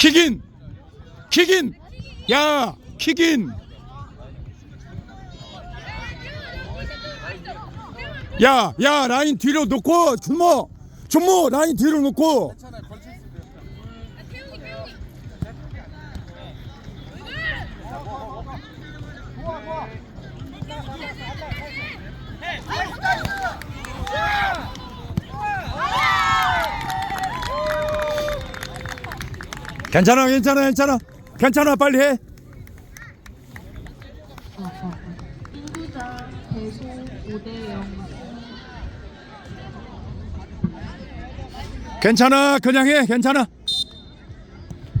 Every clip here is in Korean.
킥인 킥인 야 킥인. 야 야 라인 뒤로 놓고 준모 준모 라인 뒤로 놓고 괜찮아 괜찮아 괜찮아. 괜찮아 빨리 해. 인구장 대소 5대0 괜찮아 그냥 해. 괜찮아.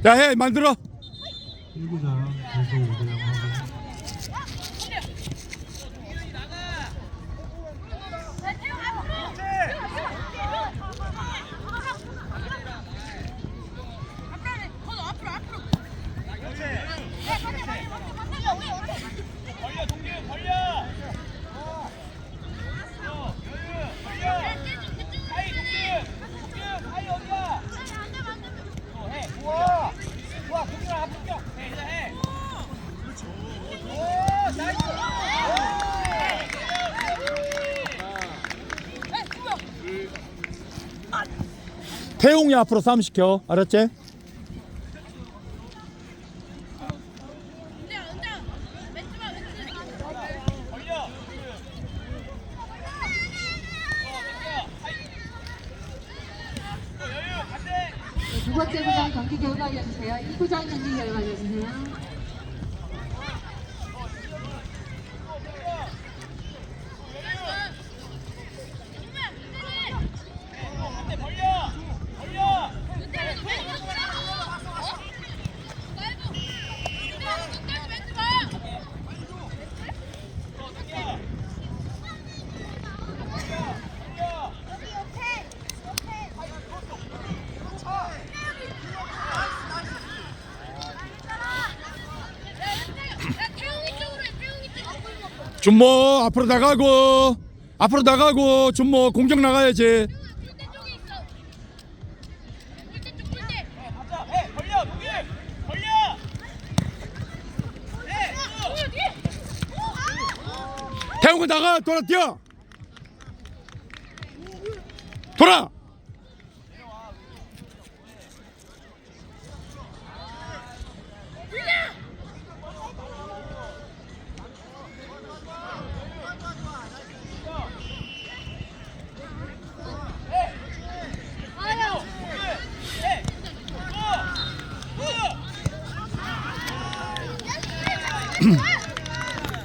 야 해 만들어. 1구장 계속 5대0 하고 태용이 앞으로 싸움 시켜 알았지? 두 번째 구장 경기 결과 알려주세요. 2구장 경기 결과 알려주세요. 준모 앞으로 나가고 앞으로 나가고 준모 공격 나가야지. 태용이 나가 돌아 뛰어. 돌아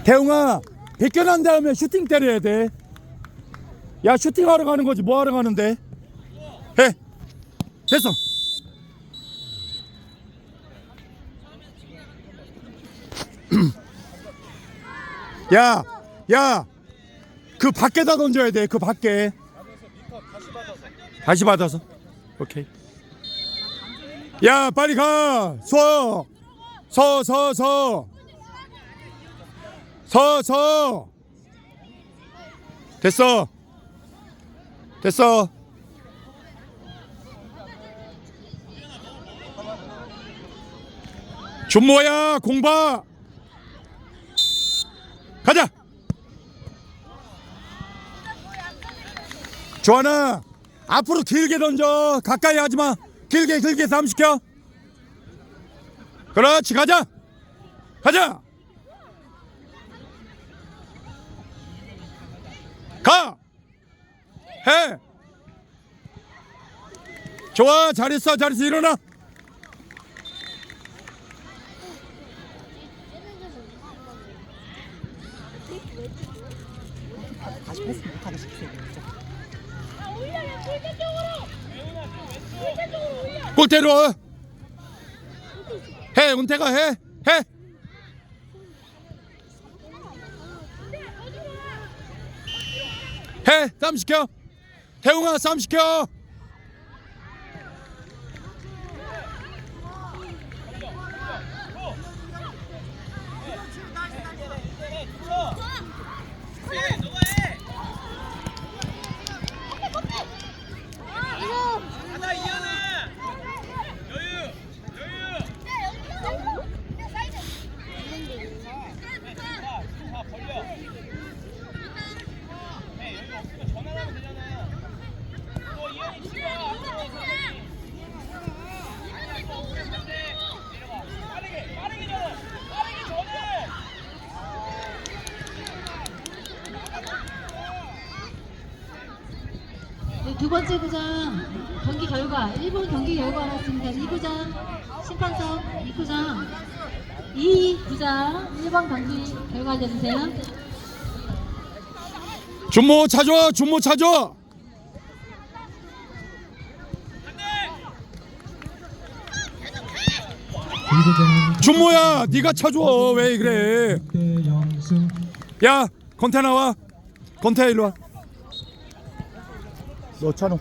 태웅아 벗겨난 다음에 슈팅 때려야 돼. 야 슈팅 하러 가는 거지 뭐 하러 가는데? 해. 됐어. 야, 야, 그 밖에다 던져야 돼. 그 밖에. 다시 받아서. 오케이. 야, 빨리 가. 서, 서, 서, 서. 서, 서. 됐어. 됐어. 준모야, 공봐. 가자. 조하나, 앞으로 길게 던져. 가까이 하지 마. 길게, 길게 싸움 시켜. 그렇지, 가자. 가자. 가! 해! 좋아, 잘했어, 잘했어, 일어나! 골대로 와. 해, 은퇴가 해, 해! 해! 싸움 시켜! 태웅아 싸움 시켜! 구장. 경기 결과. 1분 경기 결과 나왔습니다. 2구장. 심판석 2구장. 2구장. 1번 경기 결과 알려주세요. 준모 찾아 준모 찾아 1구장 준모야 네가 찾아 왜 그래? 6대 0승 야 건태 나와. 건태 일로 와 너 찬호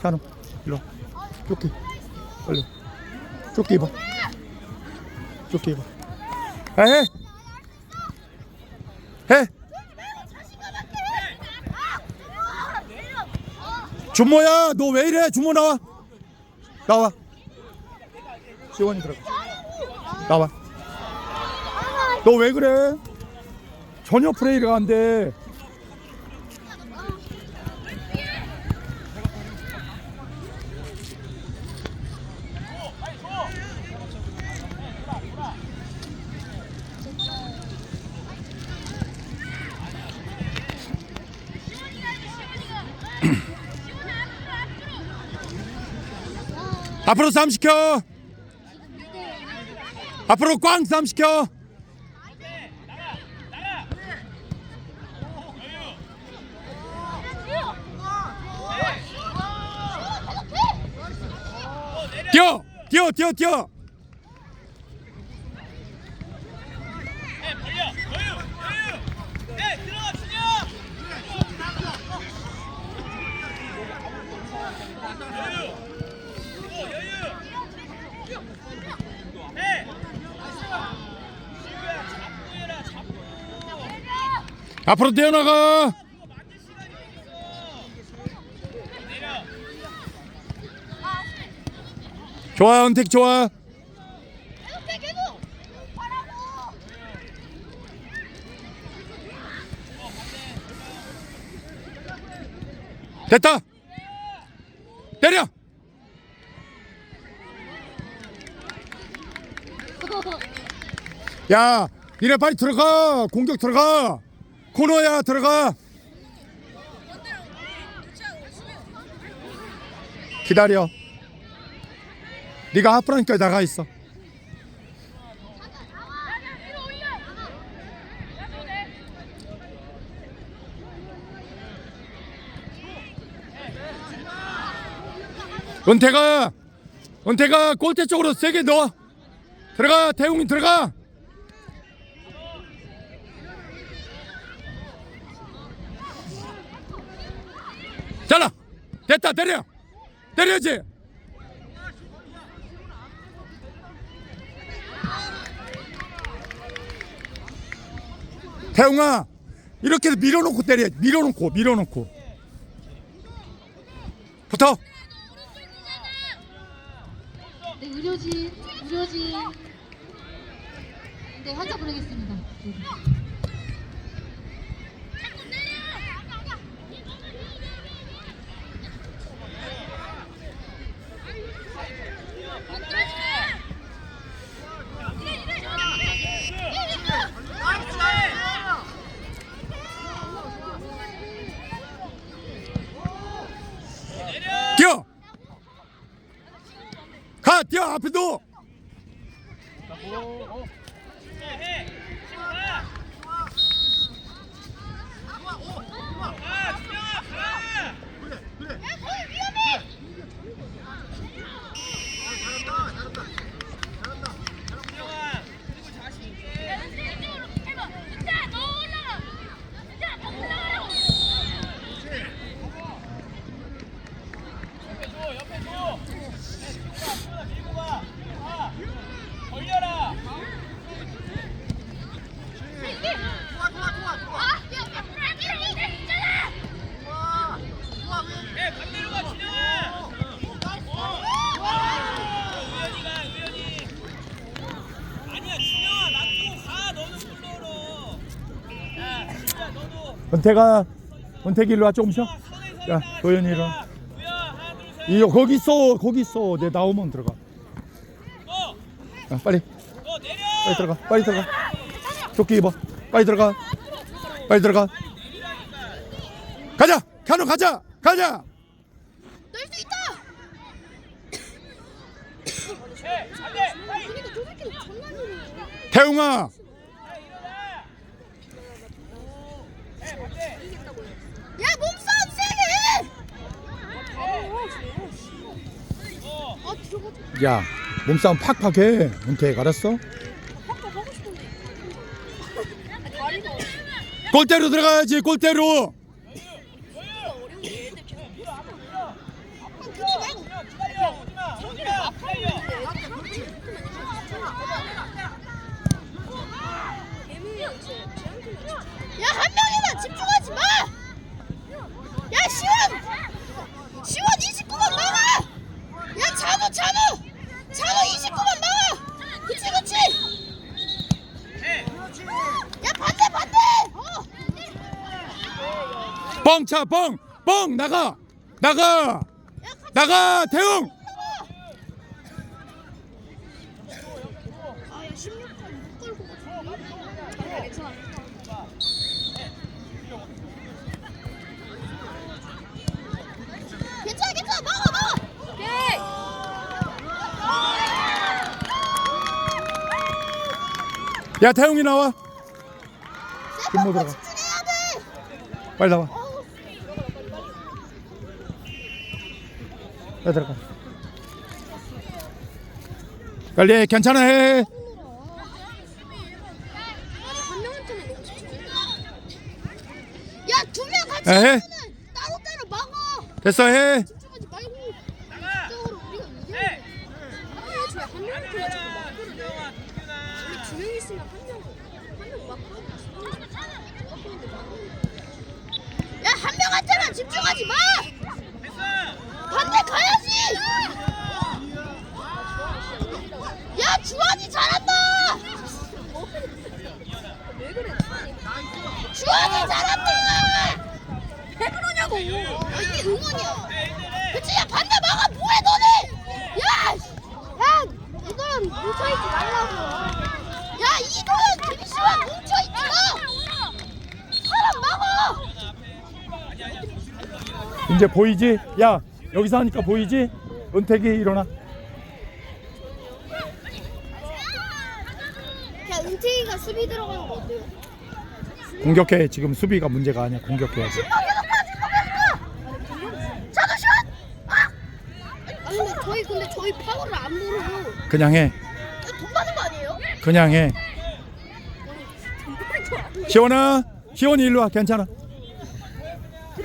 찬호 일로 와. 조끼. 빨리. 조끼 입어. 조끼 입어. 아, 해! 해. 준모야 너 왜 이래? 준모 나와. 나와. 시원이 들어가. 나와. 너 왜 그래? 전혀 플레이가 안 돼. 앞으로 싸움 시켜. 앞으로 꽝 싸움 시켜. 뛰어! 뛰어! 뛰어! 뛰어! 앞으로 뛰어나가! 좋아, 은택 좋아. 됐다. 때려. 야, 니네 빨리 들어가. 공격 들어가. 코너야 들어가. 기다려. 네가 하프라니까 나가 있어. 은태가 은태가 골대 쪽으로 세게 넣어. 들어가 태웅이 들어가. 잘라 됐다 때려 때려야지. 태웅아 이렇게 밀어놓고 때려 밀어놓고 밀어놓고 붙어 네, 의료진, 의료진. 네, 환자 보내겠습니다. 네. 뛰어 가 뛰어 앞에도 원태가 원태기 일로 와 조금 쉬어? 야 도현이 일로 이거 거기 있어 거기 있어. 내 나오면 들어가. 야, 빨리. 빨리 들어가 빨리 들어가. 조끼 입어. 빨리 들어가. 빨리 들어가. 가자! 간호 가자! 가자! 널 수 있다! 태웅아! 야 몸싸움 팍팍 해. 은택 알았어? 골대로 들어가야지 골대로 뻥차 뻥 뻥 나가 나가 나가 태웅 아, 야, 16번 못 걸고 가. 괜찮아. 괜찮아, 괜찮아. 막아, 막아! 오케이! 야 태웅이 나와 금모 들어가 집중해야 돼! 빨리 나와 어우. 빨리 들어가 빨리 해 괜찮아 해. 야, 두 명 같이 에? 하면은 따로 따로 막아. 됐어 해 집중하지 말고. 이쪽으로 우리가 이겨야 돼. 아니, 저한 명한테 자꾸 막거든. 우리 두 명 있으면 한 명, 한명 막고. 야, 한 명한테만 집중하지 마. 반대 가야지. 야, 주환이 잘한다. 왜 그래? 주환이 잘한다! 왜 그러냐고! 아, 이게 응원이야! 그치, 야, 반대 막아! 뭐해, 너네! 야! 씨! 야! 이거는 뭉쳐있지 말라고! 야, 이거는 김시환 뭉쳐있지 마! 사람 막아! 이제 보이지 야 여기서 하니까 보이지 은택이 일어나 은퇴이가 수비 들어가는 거 어때요? 공격해 지금 수비가 문제가 아니야 공격해야지! 아! 아니, 근데 저희, 근데 저희 파워를 안 누르고 그냥 해 돈 받는 거 아니에요? 그냥 해 돈 받는 거 아니에요? 시원아 시원이 일로 와 괜찮아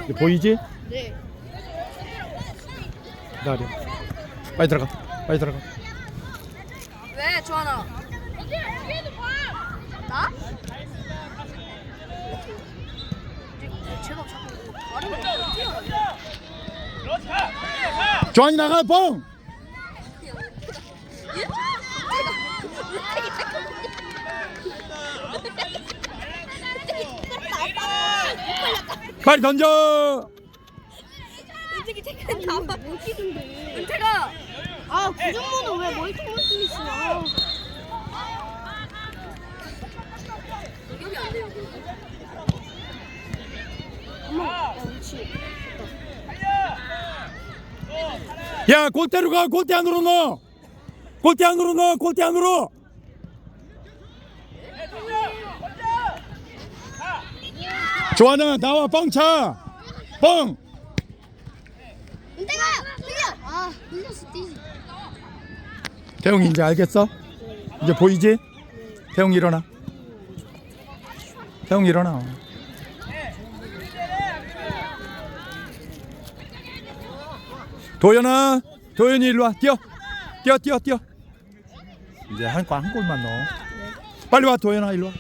이제 보이지 네. 기다려 빨리 들어가 빨리 들어가 왜, 조하나? 나? 제가 자꾸. 조한이 나가 뻥 빨리 던져 은택이 태클 나와 은택아 아 구정모는 왜 멀뚱멀뚱이시냐 공격이 안 돼요 엄마 야 그렇지 야 골대로 가 골대 안으로 넣어. 골대 안으로 넣어 골대 안으로. 조한아 나와 뻥차. 뻥. 흘려 아 흘렸어 뛰지 태웅이 이제 알겠어? 이제 보이지? 태웅 일어나. 태웅 일어나 도연아 도연이 일로 와. 뛰어. 뛰어 뛰어 뛰어. 이제 한 골 한 골만 넣어. 빨리 와 도연아 일로 와